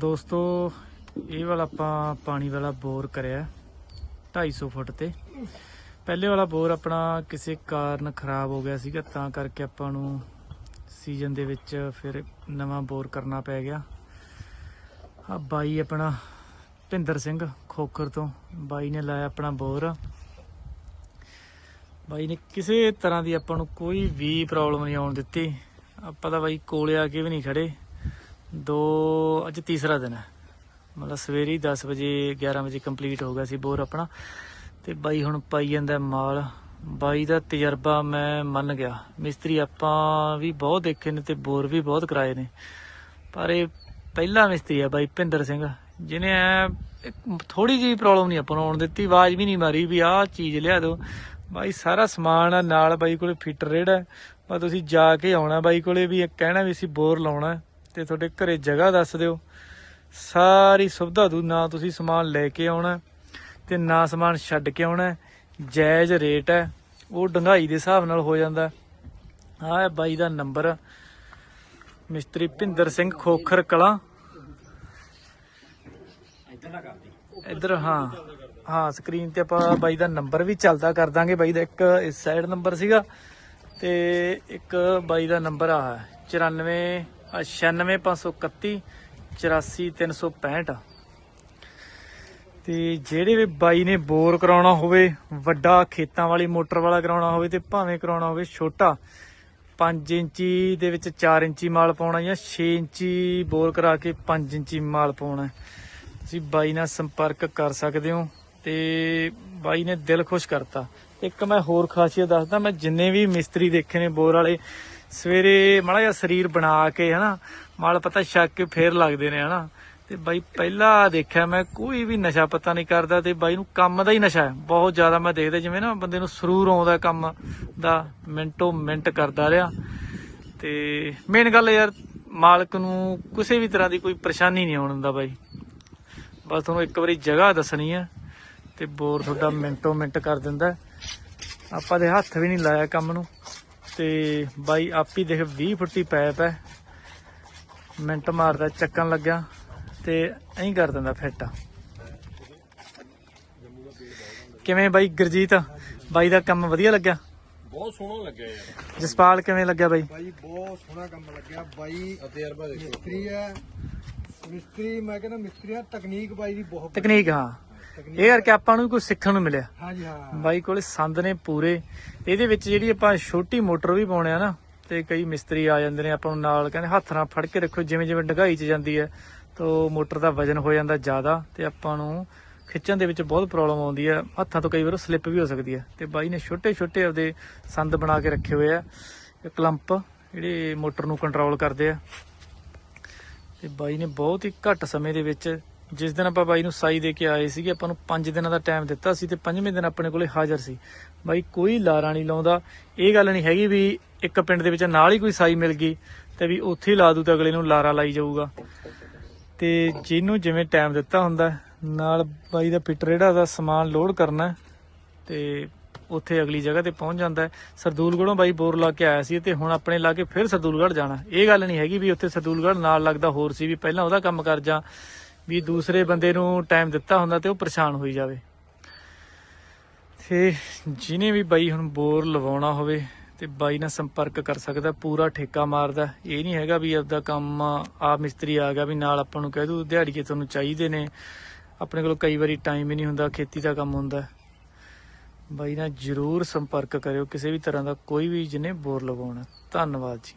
ਦੋਸਤੋ, ਇਹ ਵਾਲਾ ਆਪਾਂ ਪਾਣੀ ਵਾਲਾ ਬੋਰ ਕਰਿਆ 250 ਫੁੱਟ ਤੇ। ਪਹਿਲੇ ਵਾਲਾ ਬੋਰ ਆਪਣਾ ਕਿਸੇ ਕਾਰਨ ਖਰਾਬ ਹੋ ਗਿਆ ਸੀਗਾ, ਤਾਂ ਕਰਕੇ ਆਪਾਂ ਨੂੰ ਸੀਜ਼ਨ ਦੇ ਵਿੱਚ ਫਿਰ ਨਵਾਂ ਬੋਰ ਕਰਨਾ ਪੈ ਗਿਆ। ਆ ਬਾਈ ਆਪਣਾ ਭਿੰਦਰ ਸਿੰਘ ਖੋਖਰ ਤੋਂ, ਬਾਈ ਨੇ ਲਾਇਆ ਆਪਣਾ ਬੋਰ। ਬਾਈ ਨੇ ਕਿਸੇ ਤਰ੍ਹਾਂ ਦੀ ਆਪਾਂ ਨੂੰ ਕੋਈ ਵੀ ਪ੍ਰੋਬਲਮ ਨਹੀਂ ਆਉਣ ਦਿੱਤੀ। ਆਪਾਂ ਤਾਂ ਬਾਈ ਕੋਲੇ ਆ ਕੇ ਵੀ ਨਹੀਂ ਖੜੇ। ਦੋ, ਅੱਜ ਤੀਸਰਾ ਦਿਨ ਹੈ। ਮਤਲਬ ਸਵੇਰੇ ਹੀ 10 ਵਜੇ 11 ਵਜੇ ਕੰਪਲੀਟ ਹੋ ਗਿਆ ਸੀ ਬੋਰ ਆਪਣਾ। ਤੇ ਬਾਈ ਹੁਣ ਪਾਈ ਜਾਂਦਾ ਮਾਲ। ਬਾਈ ਦਾ ਤਜਰਬਾ ਮੈਂ ਮੰਨ ਗਿਆ। ਮਿਸਤਰੀ ਆਪਾਂ ਵੀ ਬਹੁਤ ਦੇਖੇ ਨੇ ਤੇ ਬੋਰ ਵੀ ਬਹੁਤ ਕਰਾਏ ਨੇ। ਪਰ ਇਹ ਪਹਿਲਾ ਮਿਸਤਰੀ ਆ ਬਾਈ ਭਿੰਦਰ ਸਿੰਘ, ਜਿਹਨੇ ਥੋੜੀ ਜਿਹੀ ਪ੍ਰੋਬਲਮ ਨਹੀਂ ਆਪਾਂ ਨੂੰ ਆਉਣ ਦਿੱਤੀ। ਆਵਾਜ਼ ਵੀ ਨਹੀਂ ਮਾਰੀ ਵੀ ਆਹ ਚੀਜ਼ ਲਿਆ ਦਿਓ। ਬਾਈ ਸਾਰਾ ਸਮਾਨ ਆ, ਨਾਲ ਬਾਈ ਕੋਲੇ ਫਿੱਟ ਰੇੜਾ। ਬਾ ਤੁਸੀਂ ਜਾ ਕੇ ਆਉਣਾ ਬਾਈ ਕੋਲੇ ਵੀ ਇਹ ਕਹਿਣਾ ਵੀ ਅਸੀਂ ਬੋਰ ਲਾਉਣਾ। ਤੇ ਤੁਹਾਡੇ ਘਰੇ ਜਗ੍ਹਾ ਦੱਸ ਦਿਓ। ਸਾਰੀ ਸੁਵਿਧਾ ਦੂ ਨਾ ਤੁਸੀਂ ਸਮਾਨ ਲੈ ਕੇ ਆਉਣਾ, ਤੇ ਨਾ ਸਮਾਨ ਛੱਡ ਕੇ ਆਉਣਾ, ਜਾਇਜ਼ ਰੇਟ ਹੈ, ਉਹ ਡੰਗਾਈ ਦੇ ਹਿਸਾਬ ਨਾਲ ਹੋ ਜਾਂਦਾ। ਆਹ ਬਾਈ ਦਾ ਨੰਬਰ। ਮਿਸਤਰੀ ਭਿੰਦਰ ਸਿੰਘ ਖੋਖਰ ਕਲਾਂ। ਇੱਧਰ ਹਾਂ ਹਾਂ ਸਕਰੀਨ ਤੇ ਆਪਾਂ ਬਾਈ ਦਾ ਨੰਬਰ ਵੀ ਚੱਲਦਾ ਕਰ ਦਾਂਗੇ। ਬਾਈ ਦਾ ਇੱਕ ਇਸ ਸਾਈਡ ਨੰਬਰ ਸੀਗਾ, ਤੇ ਇੱਕ ਬਾਈ ਦਾ ਨੰਬਰ ਆ 94 ਆ 96531 84365 ਤੇ ਜਿਹੜੇ ਵੀ ਬਾਈ ਨੇ ਬੋਰ ਕਰਾਉਣਾ ਹੋਵੇ, ਵੱਡਾ ਖੇਤਾਂ ਵਾਲੀ, ਮੋਟਰ ਵਾਲਾ ਕਰਾਉਣਾ ਹੋਵੇ ਤੇ ਭਾਵੇਂ ਕਰਾਉਣਾ ਹੋਵੇ ਛੋਟਾ 5 ਇੰਚੀ ਦੇ ਵਿੱਚ 4 ਇੰਚੀ ਮਾਲ ਪਾਉਣਾ ਜਾਂ 6 ਇੰਚੀ ਬੋਰ ਕਰਾ ਕੇ 5 ਇੰਚੀ ਮਾਲ ਪਾਉਣਾ ਤੁਸੀਂ ਬਾਈ ਨਾਲ ਸੰਪਰਕ ਕਰ ਸਕਦੇ ਹੋ ਤੇ ਬਾਈ ਨੇ ਦਿਲ ਖੁਸ਼ ਕਰਤਾ। ਇੱਕ ਮੈਂ ਹੋਰ ਖਾਸੀਅਤ ਦੱਸਦਾ, ਮੈਂ ਜਿੰਨੇ ਵੀ ਮਿਸਤਰੀ ਦੇਖੇ ਨੇ ਬੋਰ ਵਾਲੇ ਸਵੇਰੇ ਮਾੜਾ ਜਿਹਾ ਸਰੀਰ ਬਣਾ ਕੇ, ਹਨਾ, ਮਾਲ ਪਤਾ ਛੱਕ ਕੇ ਫੇਰ ਲੱਗਦੇ ਨੇ, ਹਨਾ। ਤੇ ਬਾਈ ਪਹਿਲਾਂ ਦੇਖਿਆ ਮੈਂ, ਕੋਈ ਵੀ ਨਸ਼ਾ ਪਤਾ ਨਹੀਂ ਕਰਦਾ ਤੇ ਬਾਈ ਨੂੰ ਕੰਮ ਦਾ ਹੀ ਨਸ਼ਾ ਹੈ। ਬਹੁਤ ਜ਼ਿਆਦਾ ਮੈਂ ਦੇਖਦਾ, ਜਿਵੇਂ ਨਾ ਬੰਦੇ ਨੂੰ ਸਰੂਰ ਆਉਂਦਾ ਕੰਮ ਦਾ, ਮਿੰਟੋ ਮਿੰਟ ਕਰਦਾ ਰਿਹਾ। ਤੇ ਮੇਨ ਗੱਲ ਯਾਰ, ਮਾਲਕ ਨੂੰ ਕਿਸੇ ਵੀ ਤਰ੍ਹਾਂ ਦੀ ਕੋਈ ਪਰੇਸ਼ਾਨੀ ਨਹੀਂ ਆਉਣ ਦਿੰਦਾ ਬਾਈ। ਬਸ ਤੁਹਾਨੂੰ ਇੱਕ ਵਾਰੀ ਜਗ੍ਹਾ ਦੱਸਣੀ ਹੈ ਤੇ ਬੋਰ ਤੁਹਾਡਾ ਮਿੰਟੋ ਮਿੰਟ ਕਰ ਦਿੰਦਾ ਆਪਾਂ ਦੇ ਹੱਥ ਵੀ ਨਹੀਂ ਲਾਇਆ ਕੰਮ ਨੂੰ। ਤੇ ਬਾਈ ਆਪ ਹੀ ਦੇਖ 20 ਫੁੱਟੀ ਪੈਪ ਹੈ। ਮਿੰਟ ਮਾਰਦਾ ਚੱਕਣ ਲੱਗਿਆ ਤੇ ਐਂ ਕਰ ਦਿੰਦਾ ਫਿੱਟ। ਕਿਵੇਂ ਬਾਈ ਗੁਰਜੀਤ? ਬਾਈ ਦਾ ਕੰਮ ਵਧੀਆ ਲੱਗਿਆ? ਬਹੁਤ ਸੋਹਣਾ ਲੱਗਿਆ ਯਾਰ। ਜਸਪਾਲ ਕਿਵੇਂ ਲੱਗਿਆ ਬਾਈ? ਬਾਈ ਬਹੁਤ ਸੋਹਣਾ ਕੰਮ ਲੱਗਿਆ। ਬਾਈ ਤਜਰਬਾ ਦੇਖੋ ਮਿਸਤਰੀ ਹੈ। ਮਿਸਤਰੀ ਮੈਂ ਕਹਿੰਦਾ ਮਿਸਤਰੀ ਆ ਤਕਨੀਕ ਬਾਈ ਦੀ ਬਹੁਤ ਤਕਨੀਕ ਹਾਂ। ਇਹ ਕਰਕੇ ਆਪਾਂ ਨੂੰ ਕੁਝ ਸਿੱਖਣ ਨੂੰ ਮਿਲਿਆ। ਹਾਂਜੀ ਹਾਂ। ਬਾਈ ਕੋਲੇ ਸੰਦ ਨੇ ਪੂਰੇ। ਇਹਦੇ ਵਿੱਚ ਜਿਹੜੀ ਆਪਾਂ ਛੋਟੀ ਮੋਟਰ ਵੀ ਪਾਉਣੇ ਆ ਨਾ ਤੇ ਕਈ ਮਿਸਤਰੀ ਆ ਜਾਂਦੇ ਨੇ ਆਪਾਂ ਨੂੰ ਨਾਲ ਕਹਿੰਦੇ ਹੱਥ ਨਾਲ ਫੜ ਕੇ ਰੱਖੋ ਜਿਵੇਂ ਜਿਵੇਂ ਡਗਾਈ ਚ ਜਾਂਦੀ ਹੈ ਤਾਂ ਮੋਟਰ ਦਾ ਵਜਨ ਹੋ ਜਾਂਦਾ ਜ਼ਿਆਦਾ ਤੇ ਆਪਾਂ ਨੂੰ ਖਿੱਚਣ ਦੇ ਵਿੱਚ ਬਹੁਤ ਪ੍ਰੋਬਲਮ ਆਉਂਦੀ ਹੈ। ਹੱਥਾਂ ਤੋਂ ਕਈ ਵਾਰ ਸਲਿੱਪ ਵੀ ਹੋ ਸਕਦੀ ਹੈ। ਤੇ ਬਾਈ ਨੇ ਛੋਟੇ ਛੋਟੇ ਆਪਦੇ ਸੰਦ ਬਣਾ ਕੇ ਰੱਖੇ ਹੋਏ ਆ। ਕਲੰਪ ਜਿਹੜੇ ਮੋਟਰ ਨੂੰ ਕੰਟਰੋਲ ਕਰਦੇ ਆ। ਤੇ ਬਾਈ ਨੇ ਬਹੁਤ ਹੀ ਘੱਟ ਸਮੇਂ ਦੇ ਵਿੱਚ ਜਿਸ ਦਿਨ ਆਪਾਂ ਬਾਈ ਨੂੰ ਸਾਈ ਦੇ ਕੇ ਆਏ ਸੀਗੇ, ਆਪਾਂ ਨੂੰ 5 ਦਿਨਾਂ ਦਾ ਟਾਈਮ ਦਿੱਤਾ ਸੀ ਤੇ ਪੰਜਵੇਂ ਦਿਨ ਆਪਣੇ ਕੋਲੇ ਹਾਜ਼ਰ ਸੀ। ਬਾਈ ਕੋਈ ਲਾਰਾ ਨਹੀਂ ਲਾਉਂਦਾ। ਇਹ ਗੱਲ ਨਹੀਂ ਹੈਗੀ ਵੀ ਇੱਕ ਪਿੰਡ ਦੇ ਵਿੱਚ ਨਾਲ ਹੀ ਕੋਈ ਸਾਈ ਮਿਲ ਗਈ ਤੇ ਵੀ ਉੱਥੇ ਹੀ ਲਾ ਦੂ ਤਾਂ ਅਗਲੇ ਨੂੰ ਲਾਰਾ ਲਾਈ ਜਾਊਗਾ। ਤੇ ਜਿਹਨੂੰ ਜਿਵੇਂ ਟਾਈਮ ਦਿੱਤਾ ਹੁੰਦਾ, ਨਾਲ ਬਾਈ ਦਾ ਫਿੱਟਰ ਜਿਹੜਾ ਦਾ ਸਮਾਨ ਲੋਡ ਕਰਨਾ ਹੈ ਤੇ ਉੱਥੇ ਅਗਲੀ ਜਗ੍ਹਾ ਤੇ ਪਹੁੰਚ ਜਾਂਦਾ ਹੈ। ਸਰਦੂਲਗੜ੍ਹੋਂ ਬਾਈ ਬੋਰ ਲਾ ਕੇ ਆਇਆ ਸੀ ਤੇ ਹੁਣ ਆਪਣੇ ਲਾ ਕੇ ਫਿਰ ਸਰਦੂਲਗੜ੍ਹ ਜਾਣਾ ਇਹ ਗੱਲ ਨਹੀਂ ਹੈਗੀ ਵੀ ਉੱਥੇ ਸਰਦੂਲਗੜ੍ਹ ਨਾਲ ਲੱਗਦਾ ਹੋਰ ਸੀ ਵੀ ਪਹਿਲਾਂ ਉਹਦਾ ਕੰਮ ਕਰ ਜਾਂ। ਵੀ ਦੂਸਰੇ ਬੰਦੇ ਨੂੰ ਟਾਈਮ ਦਿੱਤਾ ਹੁੰਦਾ ਤੇ ਉਹ ਪਰੇਸ਼ਾਨ ਹੋਈ ਜਾਵੇ। ਤੇ ਜਿਹਨੇ ਵੀ ਬਾਈ ਹੁਣ ਬੋਰ ਲਵਾਉਣਾ ਹੋਵੇ ਤੇ ਬਾਈ ਨਾਲ ਸੰਪਰਕ ਕਰ ਸਕਦਾ, ਪੂਰਾ ਠੇਕਾ ਮਾਰਦਾ, ਇਹ ਨਹੀਂ ਹੈਗਾ ਵੀ ਆਪਦਾ ਕੰਮ ਆ ਮਿਸਤਰੀ ਆ ਗਿਆ ਵੀ ਨਾਲ ਆਪਾਂ ਨੂੰ ਕਹਿ ਦੂ ਦਿਹਾੜੀਏ ਤੁਹਾਨੂੰ ਚਾਹੀਦੇ ਨੇ, ਆਪਣੇ ਕੋਲ ਕਈ ਵਾਰੀ ਟਾਈਮ ਹੀ ਨਹੀਂ ਹੁੰਦਾ, ਖੇਤੀ ਦਾ ਕੰਮ ਹੁੰਦਾ। ਬਾਈ ਨਾਲ ਜਰੂਰ ਸੰਪਰਕ ਕਰਿਓ, ਕਿਸੇ ਵੀ ਤਰ੍ਹਾਂ ਦਾ ਕੋਈ ਵੀ ਜਿਹਨੇ ਬੋਰ ਲਵਾਉਣਾ। ਧੰਨਵਾਦ ਜੀ।